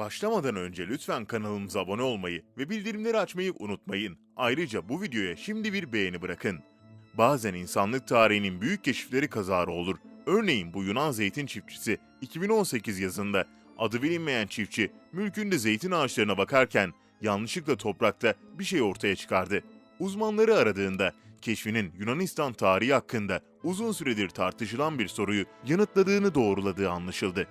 Başlamadan önce lütfen kanalımıza abone olmayı ve bildirimleri açmayı unutmayın. Ayrıca bu videoya şimdi bir beğeni bırakın. Bazen insanlık tarihinin büyük keşifleri kazara olur. Örneğin bu Yunan zeytin çiftçisi 2018 yazında adı bilinmeyen çiftçi mülkünde zeytin ağaçlarına bakarken yanlışlıkla toprakta bir şey ortaya çıkardı. Uzmanları aradığında keşfinin Yunanistan tarihi hakkında uzun süredir tartışılan bir soruyu yanıtladığını doğruladığı anlaşıldı.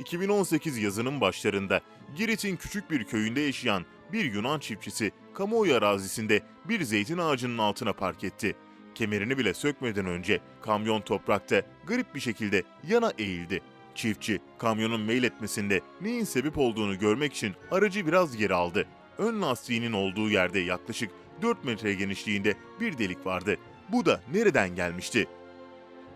2018 yazının başlarında Girit'in küçük bir köyünde yaşayan bir Yunan çiftçisi kamuoyu arazisinde bir zeytin ağacının altına park etti. Kemerini bile sökmeden önce kamyon toprakta garip bir şekilde yana eğildi. Çiftçi kamyonun meyletmesinde neyin sebep olduğunu görmek için aracı biraz geri aldı. Ön lastiğinin olduğu yerde yaklaşık 4 metre genişliğinde bir delik vardı. Bu da nereden gelmişti?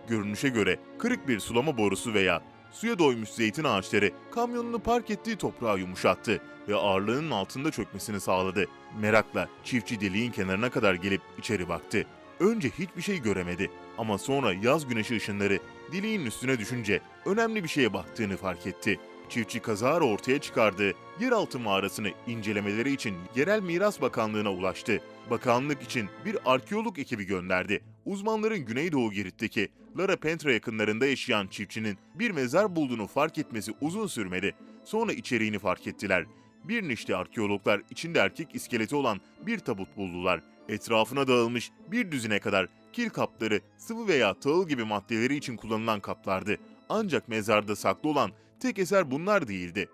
Görünüşe göre kırık bir sulama borusu veya suya doymuş zeytin ağaçları kamyonunu park ettiği toprağı yumuşattı ve ağırlığının altında çökmesini sağladı. Merakla çiftçi deliğin kenarına kadar gelip içeri baktı. Önce hiçbir şey göremedi ama sonra yaz güneşi ışınları deliğin üstüne düşünce önemli bir şeye baktığını fark etti. Çiftçi kazara ortaya çıkardığı yeraltı mağarasını incelemeleri için Yerel Miras Bakanlığı'na ulaştı. Bakanlık için bir arkeolog ekibi gönderdi. Uzmanların Güneydoğu Girit'teki Lara Pentra yakınlarında yaşayan çiftçinin bir mezar bulduğunu fark etmesi uzun sürmedi. Sonra içeriğini fark ettiler. Bir nişte arkeologlar içinde erkek iskeleti olan bir tabut buldular. Etrafına dağılmış bir düzine kadar kil kapları, sıvı veya tahıl gibi maddeleri için kullanılan kaplardı. Ancak mezarda saklı olan tek eser bunlar değildi.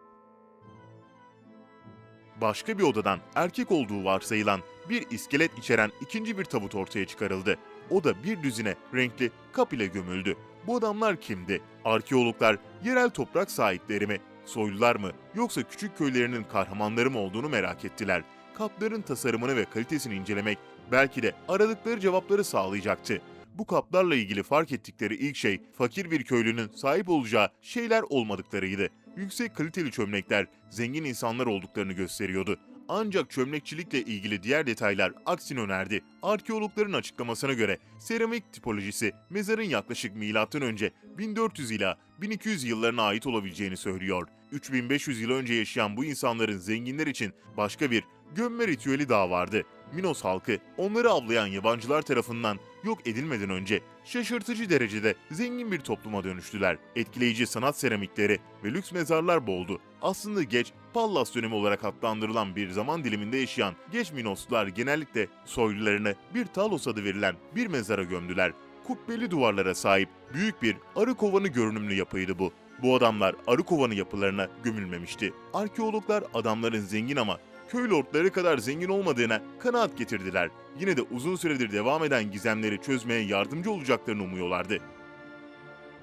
Başka bir odadan erkek olduğu varsayılan bir iskelet içeren ikinci bir tabut ortaya çıkarıldı. O da bir düzine renkli kap ile gömüldü. Bu adamlar kimdi? Arkeologlar yerel toprak sahipleri mi, soylular mı yoksa küçük köylerinin kahramanları mı olduğunu merak ettiler. Kapların tasarımını ve kalitesini incelemek belki de aradıkları cevapları sağlayacaktı. Bu kaplarla ilgili fark ettikleri ilk şey fakir bir köylünün sahip olacağı şeyler olmadıklarıydı. Yüksek kaliteli çömlekler zengin insanlar olduklarını gösteriyordu. Ancak çömlekçilikle ilgili diğer detaylar aksini önerdi. Arkeologların açıklamasına göre seramik tipolojisi mezarın yaklaşık önce 1400 ila 1200 yıllarına ait olabileceğini söylüyor. 3500 yıl önce yaşayan bu insanların zenginler için başka bir gömme ritüeli daha vardı. Minos halkı onları avlayan yabancılar tarafından yok edilmeden önce şaşırtıcı derecede zengin bir topluma dönüştüler. Etkileyici sanat seramikleri ve lüks mezarlar boldu. Aslında geç Pallas dönemi olarak adlandırılan bir zaman diliminde yaşayan geç Minoslular genellikle soylularını bir Talos adı verilen bir mezara gömdüler. Kubbeli duvarlara sahip büyük bir arı kovanı görünümlü yapıydı bu. Bu adamlar arı kovanı yapılarına gömülmemişti. Arkeologlar adamların zengin ama köy lordları kadar zengin olmadığına kanaat getirdiler. Yine de uzun süredir devam eden gizemleri çözmeye yardımcı olacaklarını umuyorlardı.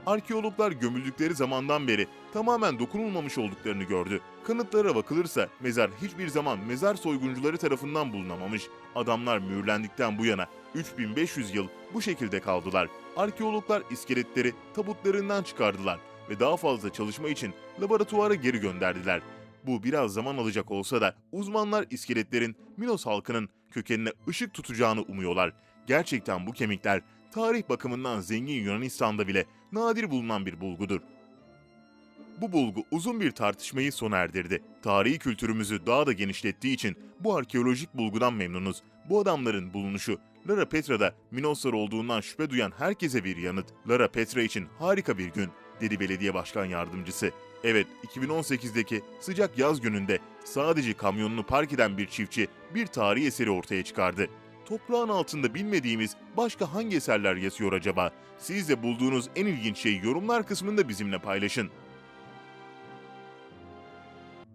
Arkeologlar gömüldükleri zamandan beri tamamen dokunulmamış olduklarını gördü. Kanıtlara bakılırsa mezar hiçbir zaman mezar soyguncuları tarafından bulunamamış. Adamlar mühürlendikten bu yana 3500 yıl bu şekilde kaldılar. Arkeologlar iskeletleri tabutlarından çıkardılar ve daha fazla çalışma için laboratuvara geri gönderdiler. Bu biraz zaman alacak olsa da uzmanlar iskeletlerin Minos halkının kökenine ışık tutacağını umuyorlar. Gerçekten bu kemikler tarih bakımından zengin Yunanistan'da bile nadir bulunan bir bulgudur. Bu bulgu uzun bir tartışmayı sona erdirdi. Tarihi kültürümüzü daha da genişlettiği için bu arkeolojik bulgudan memnunuz. Bu adamların bulunuşu Lara Petra'da Minoslar olduğundan şüphe duyan herkese bir yanıt. Lara Petra için harika bir gün, dedi belediye başkan yardımcısı. Evet, 2018'deki sıcak yaz gününde sadece kamyonunu park eden bir çiftçi bir tarihi eseri ortaya çıkardı. Toprağın altında bilmediğimiz başka hangi eserler yatıyor acaba? Siz de bulduğunuz en ilginç şeyi yorumlar kısmında bizimle paylaşın.